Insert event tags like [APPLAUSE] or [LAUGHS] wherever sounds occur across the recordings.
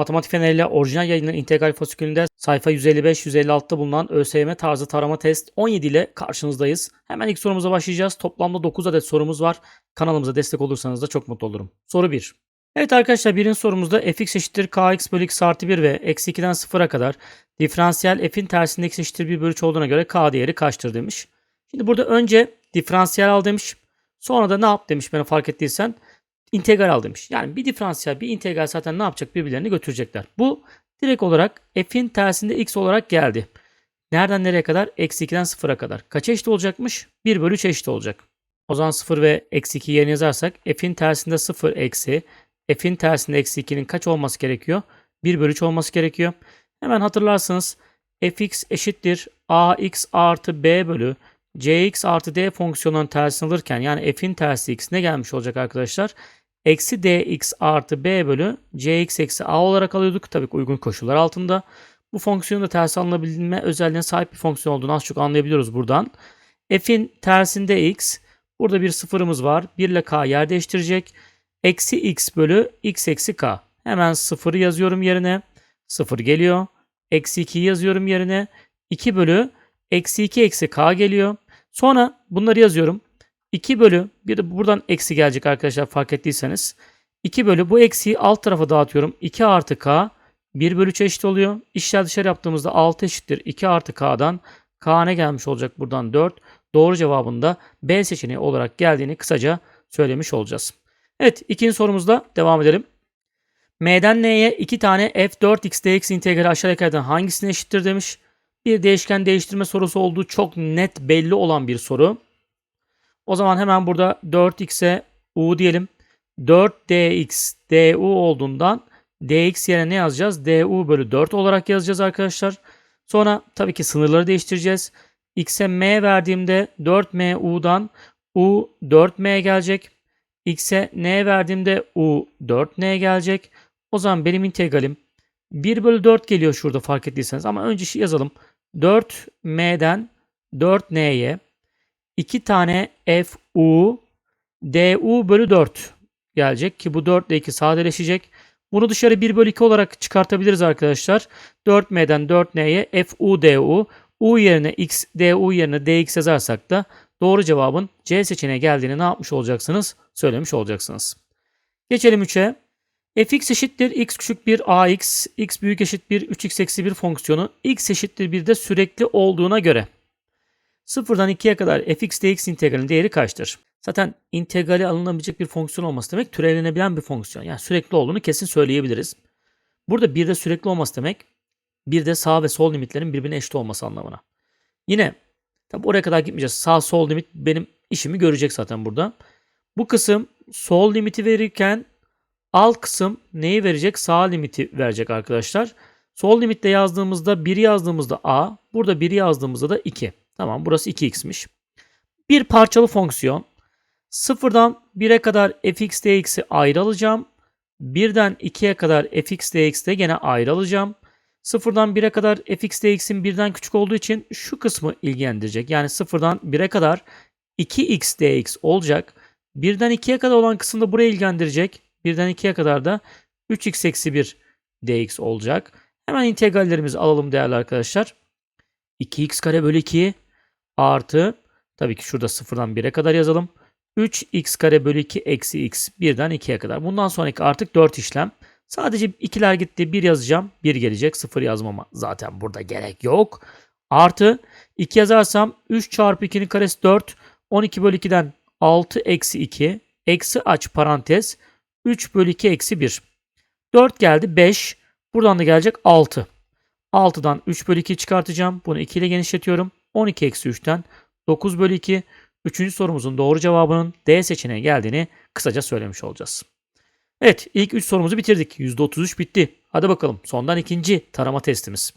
Matematik Feneri ile orijinal yayınların integral fasikülünde sayfa 155-156'da bulunan ÖSYM tarzı tarama test 17 ile karşınızdayız. Hemen ilk sorumuza başlayacağız. Toplamda 9 adet sorumuz var. Kanalımıza destek olursanız da çok mutlu olurum. Soru 1. Evet arkadaşlar birinci sorumuzda fx eşittir kx bölü x artı 1 ve eksi 2'den 0'a kadar diferansiyel f'in tersinde x eşittir 1 bölü 3 olduğuna göre k değeri kaçtır demiş. Şimdi burada önce diferansiyel al demiş. Sonra da ne yap demiş bana fark ettiysen integral al demiş. Yani bir diferansiyel bir integral zaten ne yapacak birbirlerini götürecekler. Bu direkt olarak f'in tersinde x olarak geldi. Nereden nereye kadar? Eksi 2'den 0'a kadar. Kaç eşit olacakmış? 1 bölü 3 eşit olacak. O zaman 0 ve eksi 2 yerine yazarsak f'in tersinde 0 eksi f'in tersinde eksi 2'nin kaç olması gerekiyor? 1 bölü 3 olması gerekiyor. Hemen hatırlarsınız fx eşittir ax artı b bölü cx artı d fonksiyonunun tersini alırken yani f'in tersi x ne gelmiş olacak arkadaşlar? Eksi dx artı b bölü cx eksi a olarak alıyorduk. Tabii ki uygun koşullar altında. Bu fonksiyonun da ters alınabilme özelliğine sahip bir fonksiyon olduğunu az çok anlayabiliyoruz buradan. F'in tersinde x. Burada bir sıfırımız var. 1 ile k yer değiştirecek. Eksi x bölü x eksi k. Hemen sıfırı yazıyorum yerine. Sıfır geliyor. Eksi 2'yi yazıyorum yerine. 2 bölü eksi 2 eksi k geliyor. Sonra bunları yazıyorum. 2 bölü bir de buradan eksi gelecek arkadaşlar fark ettiyseniz. 2 bölü bu eksiği alt tarafa dağıtıyorum. 2 artı k 1 bölü 3 eşit oluyor. İşler dışarı yaptığımızda 6 eşittir. 2 artı k'dan k ne gelmiş olacak buradan 4. Doğru cevabında B seçeneği olarak geldiğini kısaca söylemiş olacağız. Evet ikinci sorumuzda devam edelim. M'den N'ye 2 tane f4x dx integrali aşağıdakilerden hangisine eşittir demiş. Bir değişken değiştirme sorusu olduğu çok net belli olan bir soru. O zaman hemen burada 4x'e u diyelim. 4dx du olduğundan dx yerine ne yazacağız? du bölü 4 olarak yazacağız arkadaşlar. Sonra tabii ki sınırları değiştireceğiz. x'e m verdiğimde 4m u'dan u 4m gelecek. x'e n verdiğimde u 4n gelecek. O zaman benim integralim 1 bölü 4 geliyor şurada fark ettiyseniz. Ama önce şey yazalım. 4m'den 4n'ye 2 tane fu du bölü 4 gelecek ki bu 4 ile 2 sadeleşecek. Bunu dışarı 1 bölü 2 olarak çıkartabiliriz arkadaşlar. 4m'den 4n'ye fu du u yerine x du yerine dx yazarsak da doğru cevabın C seçeneği geldiğini ne yapmış olacaksınız? Söylemiş olacaksınız. Geçelim 3'e. fx eşittir x küçük 1 ax, x büyük eşit 1 3x eksi 1 fonksiyonu x eşittir 1 de sürekli olduğuna göre 0'dan 2'ye kadar fx dx integralin değeri kaçtır? Zaten integrali alınabilecek bir fonksiyon olması demek türevlenebilen bir fonksiyon. Yani sürekli olduğunu kesin söyleyebiliriz. Burada bir de sürekli olması demek bir de sağ ve sol limitlerin birbirine eşit olması anlamına. Yine tabi oraya kadar gitmeyeceğiz. Sağ sol limit benim işimi görecek zaten burada. Bu kısım sol limiti verirken alt kısım neyi verecek? Sağ limiti verecek arkadaşlar. Sol limitte yazdığımızda 1 yazdığımızda a, burada 1 yazdığımızda da 2. Tamam burası 2x'miş. Bir parçalı fonksiyon. Sıfırdan 1'e kadar fx dx'i ayrı alacağım. 1'den 2'ye kadar fx dx'de gene ayrı alacağım. Sıfırdan 1'e kadar fx dx'in birden küçük olduğu için şu kısmı ilgilendirecek. Yani sıfırdan 1'e kadar 2x dx olacak. 1'den 2'ye kadar olan kısım da buraya ilgilendirecek. 1'den 2'ye kadar da 3x eksi 1 dx olacak. Hemen integrallerimizi alalım değerli arkadaşlar. 2x kare bölü 2 artı tabii ki şurada sıfırdan 1'e kadar yazalım. 3x kare bölü 2 eksi x 1'den 2'ye kadar. Bundan sonraki artık 4 işlem. Sadece ikiler gitti. 1 yazacağım. 1 gelecek. 0 yazmama zaten burada gerek yok. Artı 2 yazarsam 3 çarpı 2'nin karesi 4. 12 bölü 2'den 6 eksi 2. Eksi aç parantez. 3 bölü 2 eksi 1. 4 geldi 5. Buradan da gelecek 6. 6'dan 3 bölü 2 çıkartacağım. Bunu 2 ile genişletiyorum. 12 eksi 3'ten 9 bölü 2. Üçüncü sorumuzun doğru cevabının D seçeneği geldiğini kısaca söylemiş olacağız. Evet ilk 3 sorumuzu bitirdik. %33 bitti. Hadi bakalım sondan ikinci tarama testimiz.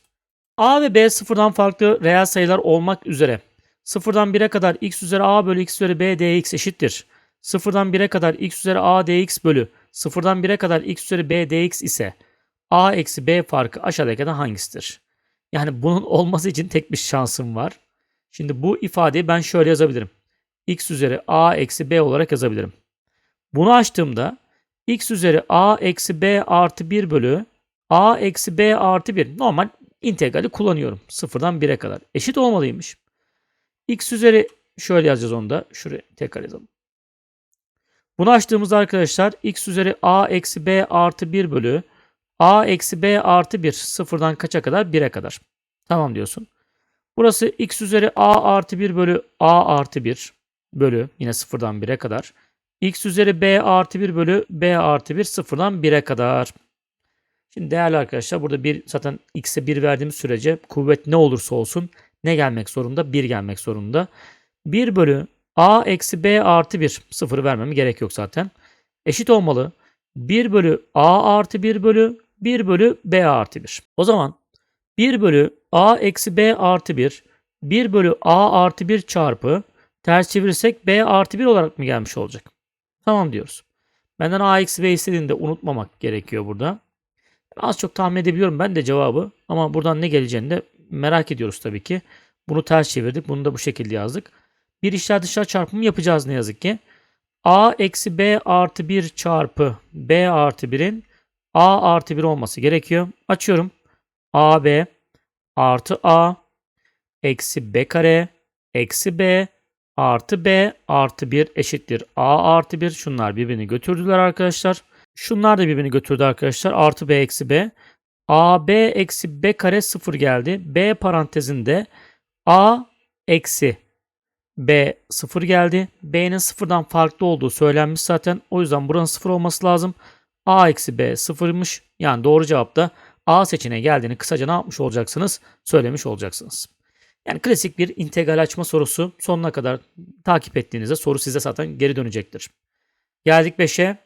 A ve B sıfırdan farklı reel sayılar olmak üzere. Sıfırdan 1'e kadar x üzeri a bölü x üzeri b dx eşittir. Sıfırdan 1'e kadar x üzeri a dx bölü sıfırdan 1'e kadar x üzeri b dx ise a eksi b farkı aşağıdakilerden hangisidir? Yani bunun olması için tek bir şansım var. Şimdi bu ifadeyi ben şöyle yazabilirim. x üzeri a eksi b olarak yazabilirim. Bunu açtığımda x üzeri a eksi b artı 1 bölü a eksi b artı 1. Normal integrali kullanıyorum. Sıfırdan 1'e kadar. Eşit olmalıymış. x üzeri şöyle yazacağız onu da. Şuraya tekrar yazalım. Bunu açtığımızda arkadaşlar x üzeri a eksi b artı 1 bölü a eksi b artı 1 sıfırdan kaça kadar? 1'e kadar. Tamam diyorsun. Burası x üzeri a artı 1 bölü a artı 1 bölü yine sıfırdan 1'e kadar. x üzeri b artı 1 bölü b artı 1 sıfırdan 1'e kadar. Şimdi değerli arkadaşlar burada bir zaten x'e 1 verdiğimiz sürece kuvvet ne olursa olsun ne gelmek zorunda? 1 gelmek zorunda. 1 bölü a eksi b artı 1 sıfırı vermeme gerek yok zaten. Eşit olmalı. 1 bölü a artı 1 bölü 1 bölü b artı 1. O zaman 1 bölü a eksi b artı 1 1 bölü a artı 1 çarpı ters çevirirsek b artı 1 olarak mı gelmiş olacak? Tamam diyoruz. Benden a eksi b istediğini de unutmamak gerekiyor burada. Az çok tahmin edebiliyorum ben de cevabı ama buradan ne geleceğini de merak ediyoruz tabii ki. Bunu ters çevirdik. Bunu da bu şekilde yazdık. Bir içler dışlar çarpımı yapacağız ne yazık ki. a eksi b artı 1 çarpı b artı 1'in a artı 1 olması gerekiyor. Açıyorum. Ab artı a eksi b kare eksi b artı b artı 1 eşittir a artı 1. Şunlar birbirini götürdüler arkadaşlar. Şunlar da birbirini götürdü arkadaşlar. Artı b eksi b. a b eksi b kare 0 geldi. b parantezinde a eksi b 0 geldi. b'nin sıfırdan farklı olduğu söylenmiş zaten. O yüzden buranın 0 olması lazım. a eksi b 0'mış. Yani doğru cevap da a seçeneğe geldiğini kısaca ne yapmış olacaksınız? Söylemiş olacaksınız. Yani klasik bir integral açma sorusu. Sonuna kadar takip ettiğinizde soru size zaten geri dönecektir. Geldik 5'e.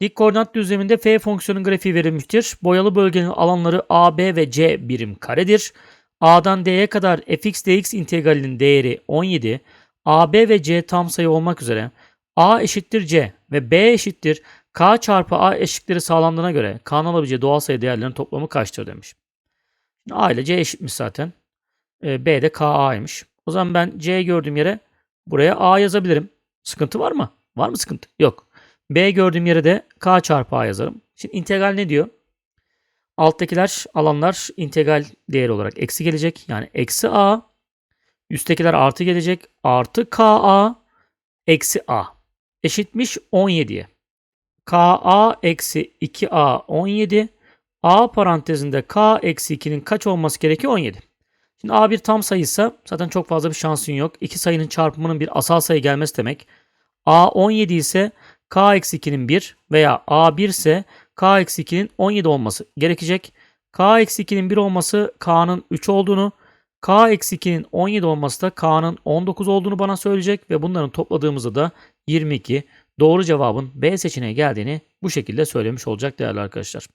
Dik koordinat düzleminde f fonksiyonun grafiği verilmiştir. Boyalı bölgenin alanları a, b ve c birim karedir. a'dan d'ye kadar fx dx integralinin değeri 17. a, b ve c tam sayı olmak üzere a eşittir c ve b eşittir k çarpı a eşitleri sağlandığına göre k'nın alabileceği doğal sayı değerlerinin toplamı kaçtır demiş. Şimdi a ile c eşitmiş zaten. E, b de ka'ymış. O zaman ben c gördüğüm yere buraya a yazabilirim. Sıkıntı var mı? Var mı sıkıntı? Yok. B gördüğüm yere de k çarpı a yazarım. Şimdi integral ne diyor? Alttakiler alanlar integral değeri olarak eksi gelecek. Yani eksi a. Üsttekiler artı gelecek. Artı ka eksi a. Eşitmiş 17'ye. Ka eksi 2a 17. a parantezinde k eksi 2'nin kaç olması gerekiyor? 17. Şimdi a bir tam sayıysa zaten çok fazla bir şansın yok. İki sayının çarpımının bir asal sayı gelmesi demek. a 17 ise k-2'nin 1 veya a1 ise k-2'nin 17 olması gerekecek. k-2'nin 1 olması k'nın 3 olduğunu, k-2'nin 17 olması da k'nın 19 olduğunu bana söyleyecek ve bunların topladığımızda da 22 doğru cevabın B seçeneği geldiğini bu şekilde söylemiş olacak değerli arkadaşlar.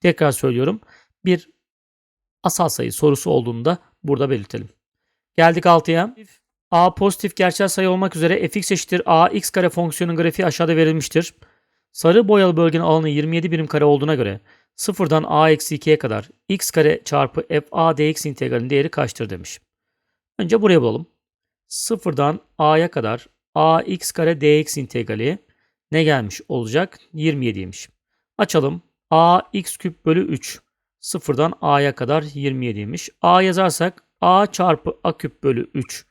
Tekrar söylüyorum. Bir asal sayı sorusu olduğunu da burada belirtelim. Geldik 6'ya. A pozitif gerçel sayı olmak üzere fx eşittir a x kare fonksiyonun grafiği aşağıda verilmiştir. Sarı boyalı bölgenin alanı 27 birim kare olduğuna göre sıfırdan a eksi 2'ye kadar x kare çarpı f a dx integralinin değeri kaçtır demiş. Önce buraya bulalım. Sıfırdan a'ya kadar a x kare dx integrali ne gelmiş olacak? 27'ymiş. Açalım. a x küp bölü 3. Sıfırdan a'ya kadar 27'ymiş. a yazarsak a çarpı a küp bölü 3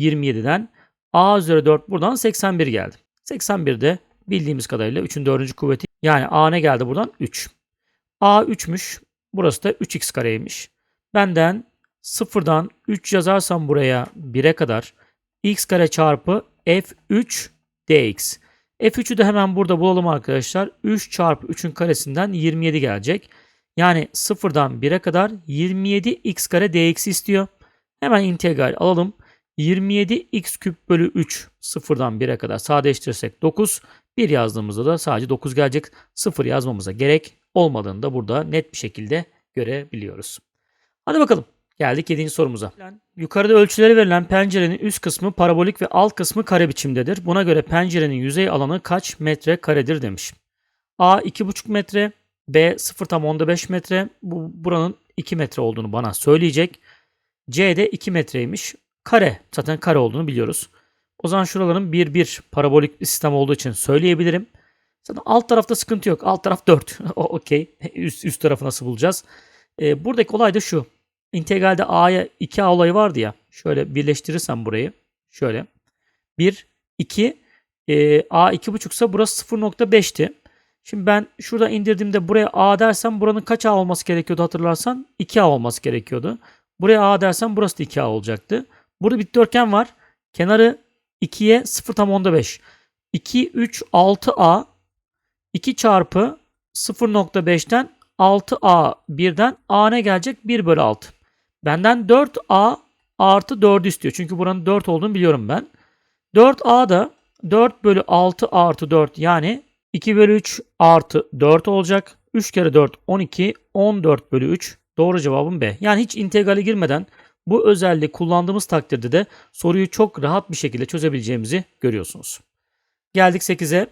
27'den a üzeri 4 buradan 81 geldi. 81 de bildiğimiz kadarıyla 3'ün 4. kuvveti. Yani a ne geldi buradan? 3. a 3'müş. Burası da 3x kareymiş. Benden sıfırdan 3 yazarsam buraya 1'e kadar x kare çarpı f3 dx. f3'ü de hemen burada bulalım arkadaşlar. 3 çarpı 3'ün karesinden 27 gelecek. Yani sıfırdan 1'e kadar 27 x kare dx istiyor. Hemen integral alalım. 27 x küp bölü 3 sıfırdan 1'e kadar sadeleştirirsek 9. 1 yazdığımızda da sadece 9 gelecek. 0 yazmamıza gerek olmadığını da burada net bir şekilde görebiliyoruz. Hadi bakalım. Geldik 7. sorumuza. Yukarıda ölçüleri verilen pencerenin üst kısmı parabolik ve alt kısmı kare biçimdedir. Buna göre pencerenin yüzey alanı kaç metre karedir demiş. A 2,5 metre, B 0 tam onda 5 metre. Bu buranın 2 metre olduğunu bana söyleyecek. C de 2 metreymiş kare. Zaten kare olduğunu biliyoruz. O zaman şuraların bir bir parabolik bir sistem olduğu için söyleyebilirim. Zaten alt tarafta sıkıntı yok. Alt taraf 4. [LAUGHS] O okey. Üst, üst tarafı nasıl bulacağız? Ee, buradaki olay da şu. İntegralde A'ya 2A olayı vardı ya. Şöyle birleştirirsem burayı. Şöyle. 1, 2. E, A 2,5 ise burası 0.5'ti. Şimdi ben şurada indirdiğimde buraya A dersem buranın kaç A olması gerekiyordu hatırlarsan? 2A olması gerekiyordu. Buraya A dersem burası da 2A olacaktı. Burada bir dikdörtgen var. Kenarı 2'ye 0 tam onda 5. 2, 3, 6A 2 çarpı 0.5'ten 6A birden A ne gelecek? 1 bölü 6. Benden 4A artı 4'ü istiyor. Çünkü buranın 4 olduğunu biliyorum ben. 4A da 4 bölü 6 artı 4 yani 2 bölü 3 artı 4 olacak. 3 kere 4 12 14 bölü 3 doğru cevabım B. Yani hiç integrale girmeden bu özelliği kullandığımız takdirde de soruyu çok rahat bir şekilde çözebileceğimizi görüyorsunuz. Geldik 8'e.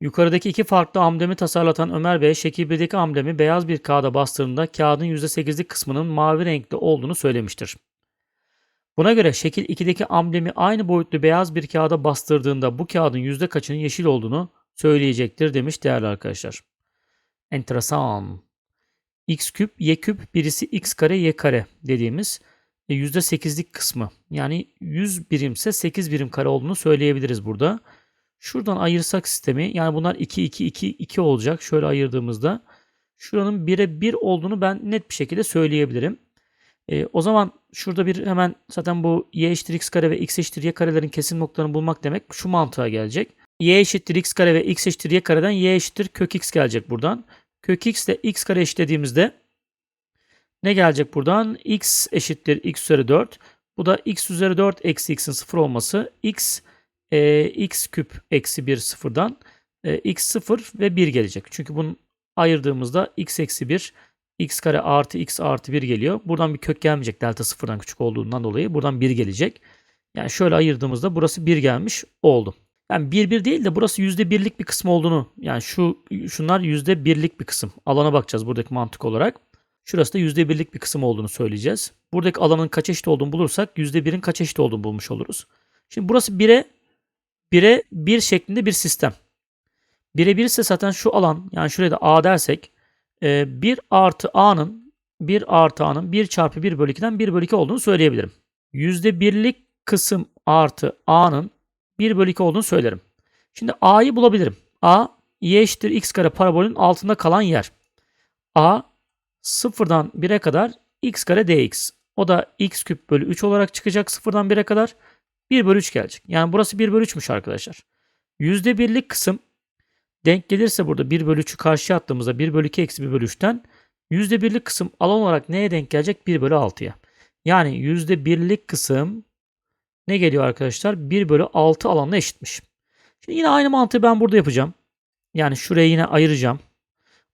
Yukarıdaki iki farklı amblemi tasarlatan Ömer Bey, şekil 1'deki amblemi beyaz bir kağıda bastırdığında kağıdın %8'lik kısmının mavi renkli olduğunu söylemiştir. Buna göre şekil 2'deki amblemi aynı boyutlu beyaz bir kağıda bastırdığında bu kağıdın yüzde kaçının yeşil olduğunu söyleyecektir demiş değerli arkadaşlar. Enteresan. x küp, y küp, birisi x kare, y kare dediğimiz e, %8'lik kısmı. Yani 100 birimse 8 birim kare olduğunu söyleyebiliriz burada. Şuradan ayırsak sistemi yani bunlar 2 2 2 2 olacak. Şöyle ayırdığımızda şuranın 1'e 1 olduğunu ben net bir şekilde söyleyebilirim. E, o zaman şurada bir hemen zaten bu y eşittir x kare ve x eşittir y karelerin kesim noktalarını bulmak demek şu mantığa gelecek. y eşittir x kare ve x eşittir y kareden y eşittir kök x gelecek buradan. Kök x ile x kare eşitlediğimizde ne gelecek buradan? x eşittir x üzeri 4. Bu da x üzeri 4 eksi x'in 0 olması. x e, x küp eksi 1 sıfırdan e, x 0 ve 1 gelecek. Çünkü bunu ayırdığımızda x eksi 1 x kare artı x artı 1 geliyor. Buradan bir kök gelmeyecek delta sıfırdan küçük olduğundan dolayı. Buradan 1 gelecek. Yani şöyle ayırdığımızda burası 1 gelmiş oldu. Yani 1 1 değil de burası %1'lik bir kısım olduğunu yani şu şunlar %1'lik bir kısım. Alana bakacağız buradaki mantık olarak. Şurası da %1'lik bir kısım olduğunu söyleyeceğiz. Buradaki alanın kaç eşit olduğunu bulursak %1'in kaç eşit olduğunu bulmuş oluruz. Şimdi burası 1'e 1'e 1 şeklinde bir sistem. 1'e 1 ise zaten şu alan yani şuraya da A dersek 1 artı A'nın 1 artı A'nın 1 çarpı 1 bölü 2'den 1 bölü 2 olduğunu söyleyebilirim. %1'lik kısım artı A'nın 1 bölü 2 olduğunu söylerim. Şimdi A'yı bulabilirim. A y eşittir x kare parabolün altında kalan yer. A sıfırdan 1'e kadar x kare dx. O da x küp bölü 3 olarak çıkacak sıfırdan 1'e kadar. 1 bölü 3 gelecek. Yani burası 1 bölü 3'müş arkadaşlar. %1'lik kısım denk gelirse burada 1 bölü 3'ü karşıya attığımızda 1 bölü 2 eksi 1 bölü 3'ten %1'lik kısım alan olarak neye denk gelecek? 1 bölü 6'ya. Yani %1'lik kısım ne geliyor arkadaşlar? 1 bölü 6 alanla eşitmiş. Şimdi yine aynı mantığı ben burada yapacağım. Yani şuraya yine ayıracağım.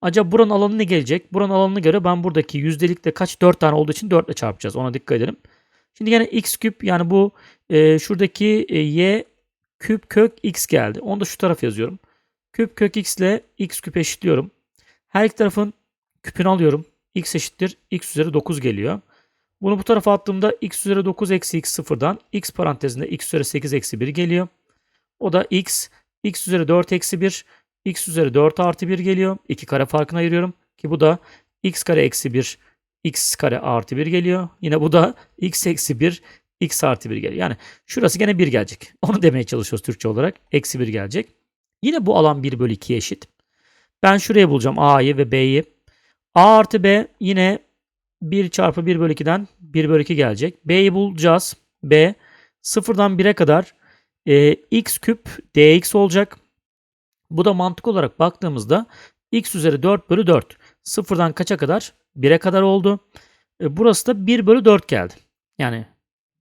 Acaba buranın alanı ne gelecek? Buranın alanına göre ben buradaki yüzdelikte kaç? 4 tane olduğu için 4 ile çarpacağız. Ona dikkat edelim. Şimdi yine x küp yani bu e, şuradaki e, y küp kök x geldi. Onu da şu taraf yazıyorum. Küp kök x ile x küp eşitliyorum. Her iki tarafın küpünü alıyorum. x eşittir x üzeri 9 geliyor. Bunu bu tarafa attığımda x üzeri 9 eksi x sıfırdan x parantezinde x üzeri 8 eksi 1 geliyor. O da x, x üzeri 4 eksi 1, x üzeri 4 artı 1 geliyor. 2 kare farkını ayırıyorum. Ki bu da x kare eksi 1, x kare artı 1 geliyor. Yine bu da x eksi 1, x artı 1 geliyor. Yani şurası gene 1 gelecek. [LAUGHS] Onu demeye çalışıyoruz Türkçe olarak. Eksi 1 gelecek. Yine bu alan 1 bölü 2'ye eşit. Ben şuraya bulacağım A'yı ve B'yi. A artı B yine 1 çarpı 1 bölü 2'den 1 bölü 2 gelecek. B'yi bulacağız. B sıfırdan 1'e kadar e, x küp dx olacak. Bu da mantık olarak baktığımızda x üzeri 4 bölü 4. Sıfırdan kaça kadar? 1'e kadar oldu. E, burası da 1 bölü 4 geldi. Yani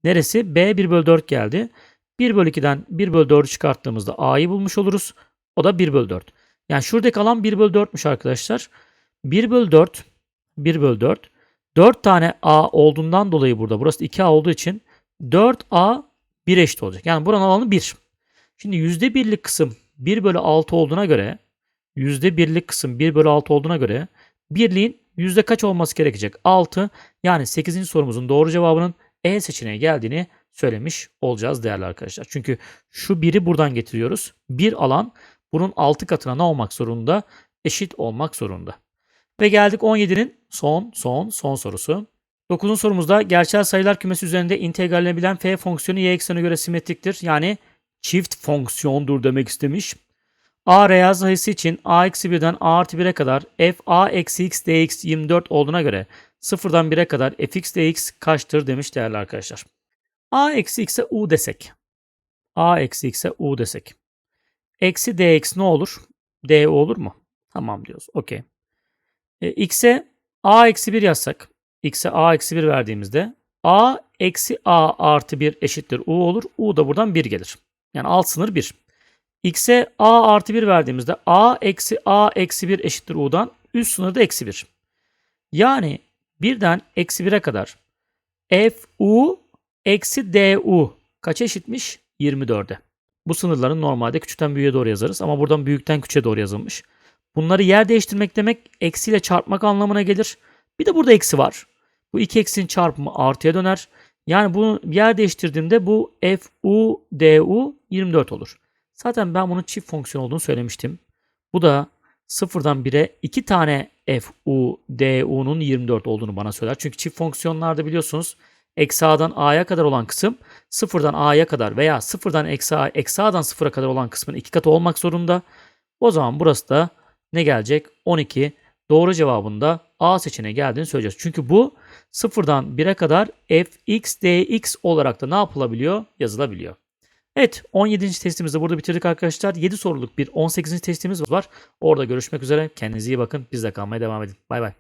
neresi? B 1 bölü 4 geldi. 1 bölü 2'den 1 bölü 4'ü çıkarttığımızda A'yı bulmuş oluruz. O da 1 bölü 4. Yani şuradaki alan 1 bölü 4'müş arkadaşlar. 1 bölü 4 1 bölü 4 4 tane A olduğundan dolayı burada burası 2A olduğu için 4A 1 eşit olacak. Yani buranın alanı 1. Şimdi %1'lik kısım 1 bölü 6 olduğuna göre %1'lik kısım 1 bölü 6 olduğuna göre birliğin yüzde kaç olması gerekecek? 6. Yani 8. sorumuzun doğru cevabının E seçeneği geldiğini söylemiş olacağız değerli arkadaşlar. Çünkü şu biri buradan getiriyoruz. Bir alan bunun 6 katına ne olmak zorunda? Eşit olmak zorunda. Ve geldik 17'nin son son son sorusu. 9. sorumuzda gerçel sayılar kümesi üzerinde integrallenebilen f fonksiyonu y eksenine göre simetriktir. Yani çift fonksiyondur demek istemiş. A reel sayısı için a eksi 1'den a artı 1'e kadar f a eksi x dx 24 olduğuna göre 0'dan 1'e kadar fx dx kaçtır demiş değerli arkadaşlar. a eksi x'e u desek. a eksi x'e u desek. Eksi dx ne olur? du olur mu? Tamam diyoruz. Okey. E, x'e a eksi 1 yazsak. x'e a eksi 1 verdiğimizde a eksi a artı 1 eşittir u olur. u da buradan 1 gelir. Yani alt sınır 1. x'e a artı 1 verdiğimizde a eksi a eksi 1 eşittir u'dan üst sınır da eksi 1. Yani birden eksi 1'e kadar f u eksi du kaça eşitmiş? 24'e. Bu sınırların normalde küçükten büyüğe doğru yazarız ama buradan büyükten küçüğe doğru yazılmış. Bunları yer değiştirmek demek eksiyle çarpmak anlamına gelir. Bir de burada eksi var. Bu iki eksinin çarpımı artıya döner. Yani bunu yer değiştirdiğimde bu f u du 24 olur. Zaten ben bunun çift fonksiyon olduğunu söylemiştim. Bu da sıfırdan 1'e 2 tane f u du'nun 24 olduğunu bana söyler. Çünkü çift fonksiyonlarda biliyorsunuz eksi a'dan a'ya kadar olan kısım sıfırdan a'ya kadar veya sıfırdan eksi a, eksi a'dan sıfıra kadar olan kısmın iki katı olmak zorunda. O zaman burası da ne gelecek? 12. Doğru cevabında A seçeneği geldiğini söyleyeceğiz. Çünkü bu sıfırdan 1'e kadar fx dx olarak da ne yapılabiliyor? Yazılabiliyor. Evet 17. testimizi burada bitirdik arkadaşlar. 7 soruluk bir 18. testimiz var. Orada görüşmek üzere. Kendinize iyi bakın. Bizde kalmaya devam edin. Bay bay.